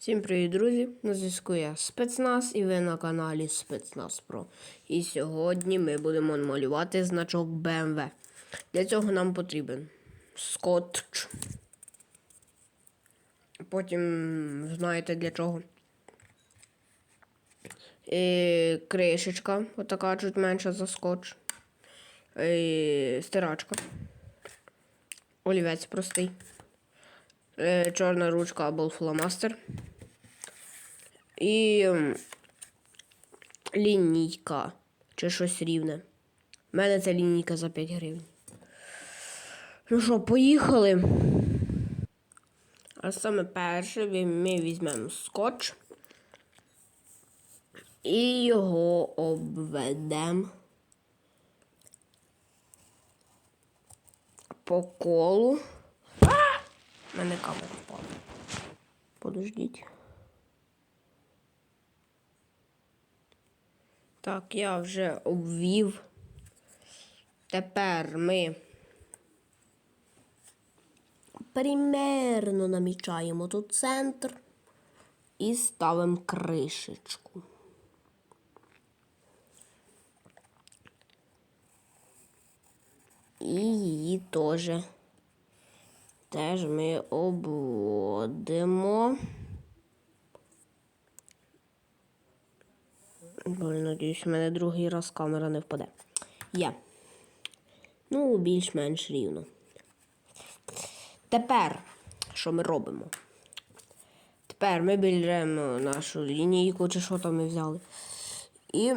Всім привіт, друзі! На зв'язку я спецназ і ви на каналі Спецназ Про. І сьогодні ми будемо малювати значок BMW. Для цього нам потрібен скотч. Потім знаєте для чого. І кришечка, отака чуть менша за скотч. І стирачка. Олівець простий. Е, Чорна ручка або фломастер. І лінійка чи щось рівне. У мене це лінійка за 5 гривень. Ну що, поїхали. А саме перше ми візьмемо скотч і його обведемо по колу. У мене камера впала. Подождіть. Так, я вже обвів. Тепер ми примерно намічаємо тут центр і ставимо кришечку. І її теж. Теж ми обводимо. Блін, надіюсь, у мене другий раз камера не впаде. Є. Ну, більш-менш рівно. Тепер, що ми робимо? Тепер ми беремо нашу лінійку, чи що там ми взяли. І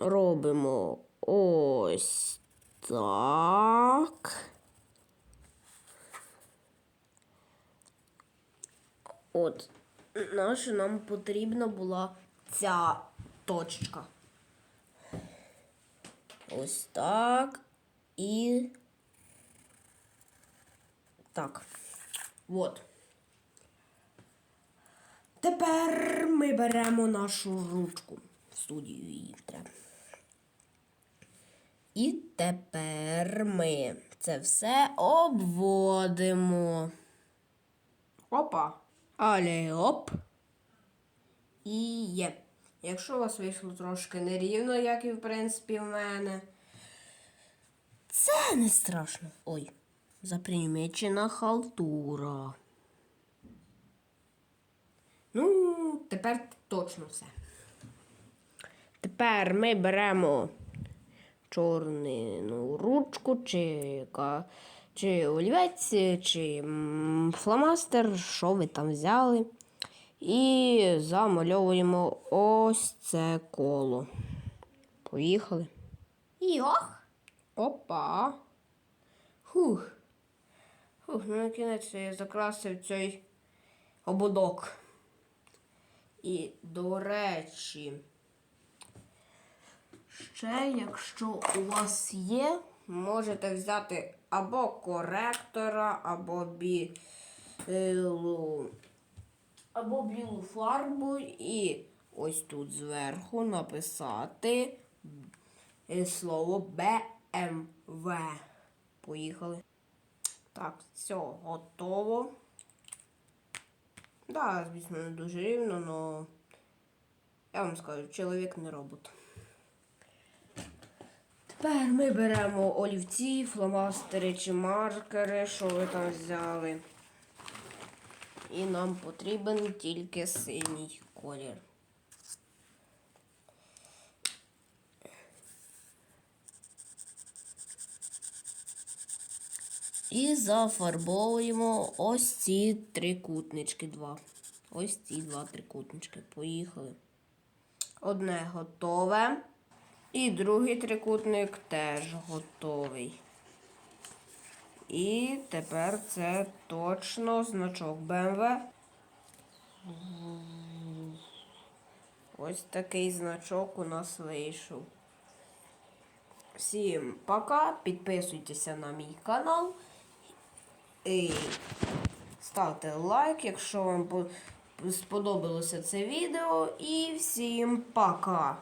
робимо ось так. От, наша нам потрібна була ця точка. Ось так. І так. От. Тепер ми беремо нашу ручку. В студію її треба. І тепер ми це все обводимо. Опа. Але оп. І є. Якщо у вас вийшло трошки нерівно, як і в принципі в мене. Це не страшно. Ой, запримечена халтура. Ну, тепер точно все. Тепер ми беремо чорну ручку, чи, ка- чи олівець, чи фломастер, що ви там взяли. І замальовуємо ось це коло. Поїхали. Йох. Опа. Хух. Хух, ну на кінець я закрасив цей ободок. І, до речі, ще, якщо у вас є, можете взяти або коректора, або білу, або білу фарбу і ось тут зверху написати е, слово БМВ. Поїхали. Так, все, готово. Да, звісно, не дуже рівно, але я вам скажу, чоловік не робот. Тепер ми беремо олівці, фломастери чи маркери, що ви там взяли. І нам потрібен тільки синій колір. І зафарбовуємо ось ці трикутнички два. Ось ці два трикутнички. Поїхали. Одне готове. І другий трикутник теж готовий. І тепер це точно значок BMW. Ось такий значок у нас вийшов. Всім пока. Підписуйтеся на мій канал. І ставте лайк, якщо вам сподобалося це відео. І всім пока!